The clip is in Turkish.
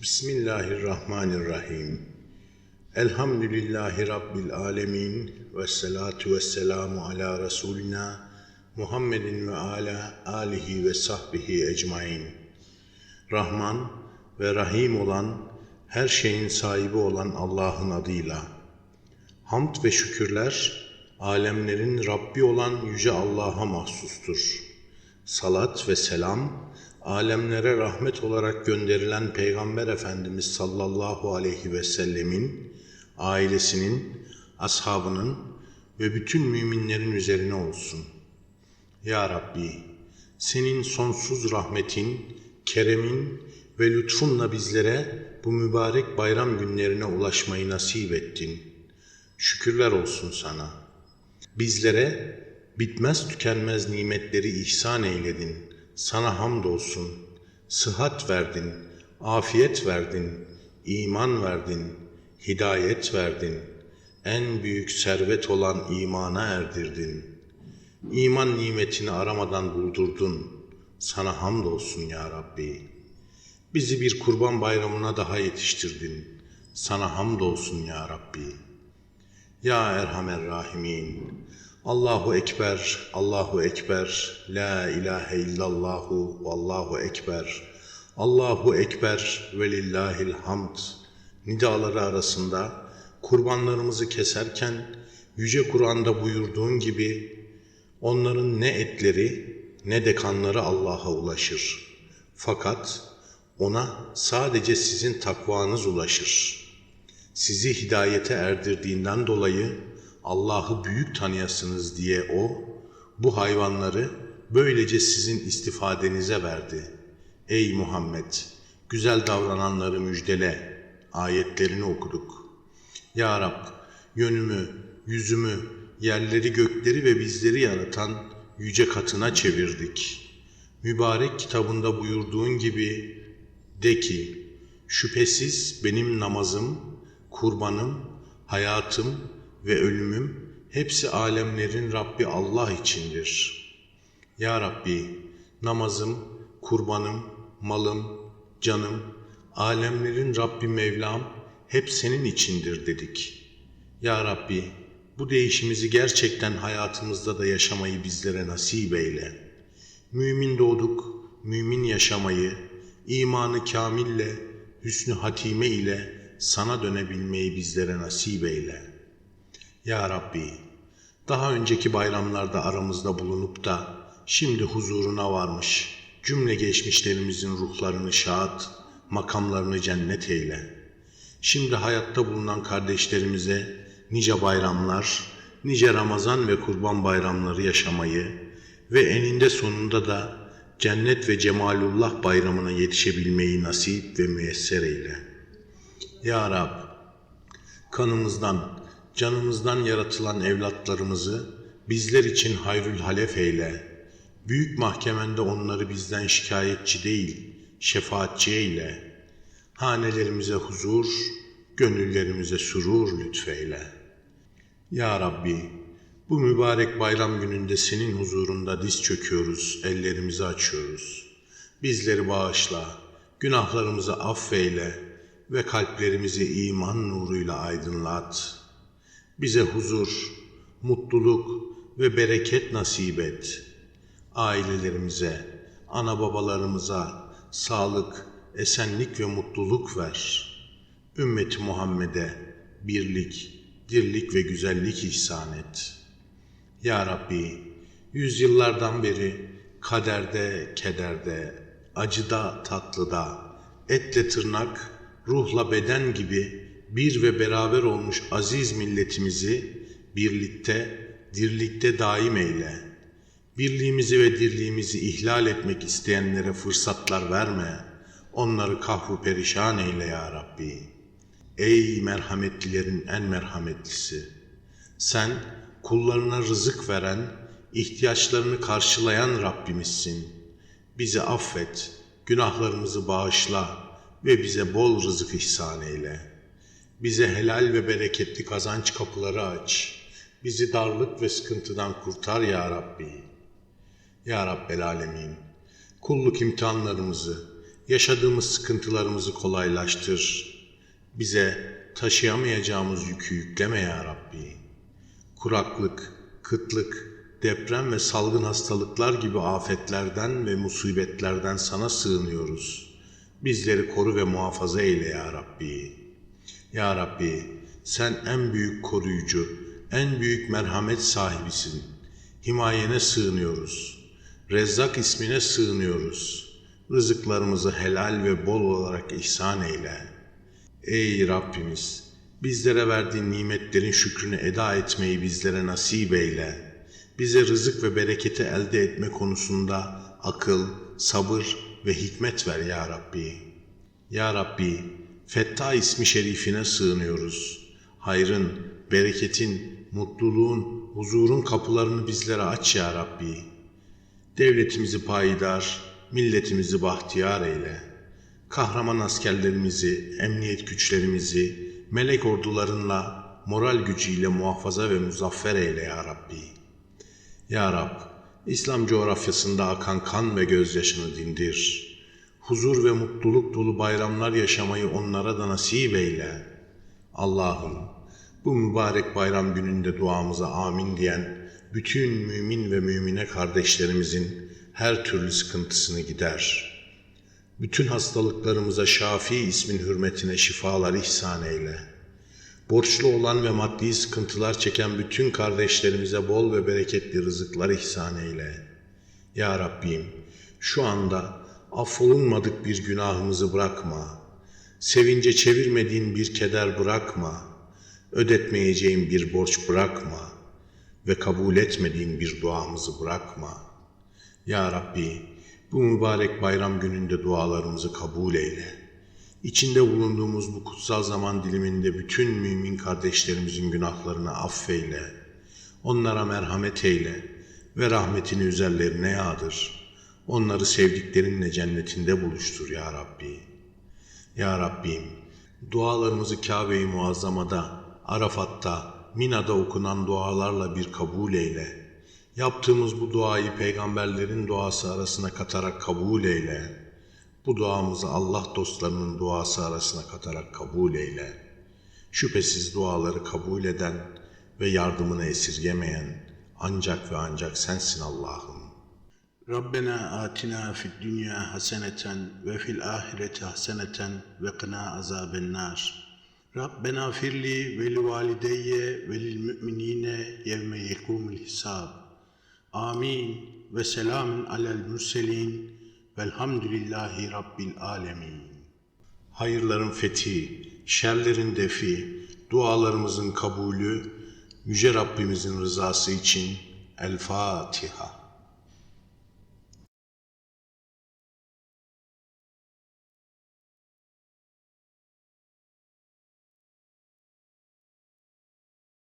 Bismillahirrahmanirrahim. Elhamdülillahi Rabbil alemin. Ve salatu ve selamu ala Resulina Muhammedin ve ala alihi ve sahbihi ecmain. Rahman ve Rahim olan, her şeyin sahibi olan Allah'ın adıyla. Hamd ve şükürler, alemlerin Rabbi olan Yüce Allah'a mahsustur. Salat ve selam, alemlere rahmet olarak gönderilen Peygamber Efendimiz sallallahu aleyhi ve sellemin, ailesinin, ashabının ve bütün müminlerin üzerine olsun. Ya Rabbi, senin sonsuz rahmetin, keremin ve lütfunla bizlere bu mübarek bayram günlerine ulaşmayı nasip ettin. Şükürler olsun sana. Bizlere bitmez tükenmez nimetleri ihsan eyledin. Sana hamdolsun. Sıhhat verdin, afiyet verdin, iman verdin, hidayet verdin. En büyük servet olan imana erdirdin. İman nimetini aramadan buldurdun. Sana hamdolsun ya Rabbi. Bizi bir kurban bayramına daha yetiştirdin. Sana hamdolsun ya Rabbi. Ya Erhamer Rahimin. Allahu Ekber, Allahu Ekber, La ilahe illallahu, Allahu Ekber, Allahu Ekber ve lillahil hamd nidaları arasında kurbanlarımızı keserken Yüce Kur'an'da buyurduğun gibi onların ne etleri ne de kanları Allah'a ulaşır. Fakat ona sadece sizin takvanız ulaşır. Sizi hidayete erdirdiğinden dolayı Allah'ı büyük tanıyasınız diye o, bu hayvanları böylece sizin istifadenize verdi. Ey Muhammed! Güzel davrananları müjdele. Ayetlerini okuduk. Ya Rab, yönümü, yüzümü, yerleri, gökleri ve bizleri yaratan yüce katına çevirdik. Mübarek kitabında buyurduğun gibi de ki, şüphesiz benim namazım, kurbanım, hayatım ve ölümüm hepsi alemlerin Rabbi Allah içindir. Ya Rabbi, namazım, kurbanım, malım, canım, alemlerin Rabbi Mevlam hep senin içindir dedik. Ya Rabbi, bu değişimizi gerçekten hayatımızda da yaşamayı bizlere nasip eyle. Mümin doğduk, mümin yaşamayı, imanı kamille, hüsnü hatime ile sana dönebilmeyi bizlere nasip eyle. Ya Rabbi, daha önceki bayramlarda aramızda bulunup da şimdi huzuruna varmış cümle geçmişlerimizin ruhlarını şahat, makamlarını cennet eyle. Şimdi hayatta bulunan kardeşlerimize nice bayramlar, nice Ramazan ve Kurban bayramları yaşamayı ve eninde sonunda da cennet ve cemalullah bayramına yetişebilmeyi nasip ve müyesser eyle. Ya Rab, kanımızdan, canımızdan yaratılan evlatlarımızı bizler için hayrül halef eyle. Büyük mahkemende onları bizden şikayetçi değil, şefaatçi eyle. Hanelerimize huzur, gönüllerimize surur lütfeyle. Ya Rabbi, bu mübarek bayram gününde senin huzurunda diz çöküyoruz, ellerimizi açıyoruz. Bizleri bağışla, günahlarımızı affeyle ve kalplerimizi iman nuruyla aydınlat. Bize huzur, mutluluk ve bereket nasip et. Ailelerimize, ana babalarımıza sağlık, esenlik ve mutluluk ver. Ümmeti Muhammed'e birlik, dirlik ve güzellik ihsan et. Ya Rabbi, yüzyıllardan beri kaderde, kederde, acıda, tatlıda, etle tırnak, ruhla beden gibi bir ve beraber olmuş aziz milletimizi birlikte, dirlikte daim eyle. Birliğimizi ve dirliğimizi ihlal etmek isteyenlere fırsatlar verme. Onları kahru perişan eyle ya Rabbi. Ey merhametlilerin en merhametlisi. Sen kullarına rızık veren, ihtiyaçlarını karşılayan Rabbimizsin. Bizi affet, günahlarımızı bağışla ve bize bol rızık ihsan eyle. Bize helal ve bereketli kazanç kapıları aç. Bizi darlık ve sıkıntıdan kurtar ya Rabbi. Ya Rabbel Alemin, kulluk imtihanlarımızı, Yaşadığımız sıkıntılarımızı kolaylaştır. Bize taşıyamayacağımız yükü yükleme ya Rabbi. Kuraklık, kıtlık, deprem ve salgın hastalıklar gibi afetlerden ve musibetlerden sana sığınıyoruz. Bizleri koru ve muhafaza eyle ya Rabbi. Ya Rabbi, sen en büyük koruyucu, en büyük merhamet sahibisin. Himayene sığınıyoruz. Rezzak ismine sığınıyoruz. Rızıklarımızı helal ve bol olarak ihsan eyle. Ey Rabbimiz, bizlere verdiğin nimetlerin şükrünü eda etmeyi bizlere nasip eyle. Bize rızık ve bereketi elde etme konusunda akıl, sabır ve hikmet ver ya Rabbi. Ya Rabbi, Fettah ismi şerifine sığınıyoruz. Hayrın, bereketin, mutluluğun, huzurun kapılarını bizlere aç ya Rabbi. Devletimizi payidar, milletimizi bahtiyar eyle. Kahraman askerlerimizi, emniyet güçlerimizi, melek ordularınla, moral gücüyle muhafaza ve muzaffer eyle ya Rabbi. Ya Rab, İslam coğrafyasında akan kan ve gözyaşını dindir. Huzur ve mutluluk dolu bayramlar yaşamayı onlara da nasip eyle. Allah'ım, bu mübarek bayram gününde duamıza amin diyen bütün mümin ve mümine kardeşlerimizin her türlü sıkıntısını gider. Bütün hastalıklarımıza Şafi ismin hürmetine şifalar ihsan eyle. Borçlu olan ve maddi sıkıntılar çeken bütün kardeşlerimize bol ve bereketli rızıklar ihsan eyle. Ya Rabbim, şu anda affolunmadık bir günahımızı bırakma. Sevince çevirmediğin bir keder bırakma. Ödetmeyeceğin bir borç bırakma. Ve kabul etmediğin bir duamızı bırakma. Ya Rabbi, bu mübarek bayram gününde dualarımızı kabul eyle. İçinde bulunduğumuz bu kutsal zaman diliminde bütün mümin kardeşlerimizin günahlarını affeyle. Onlara merhamet eyle ve rahmetini üzerlerine yağdır. Onları sevdiklerinle cennetinde buluştur ya Rabbi. Ya Rabbim, dualarımızı Kabe-i Muazzama'da, Arafat'ta, Mina'da okunan dualarla bir kabul eyle. Yaptığımız bu duayı peygamberlerin duası arasına katarak kabul eyle. Bu duamızı Allah dostlarının duası arasına katarak kabul eyle. Şüphesiz duaları kabul eden ve yardımını esirgemeyen ancak ve ancak sensin Allah'ım. Rabbena atina fid dünya haseneten ve fil ahireti haseneten ve qina azaben nar. Rabbena firli ve li valideyye ve lil müminine yevme yekumul hisab. Amin ve selamun alel mürselin velhamdülillahi rabbil alemin. Hayırların fethi, şerlerin defi, dualarımızın kabulü, Yüce Rabbimizin rızası için El Fatiha.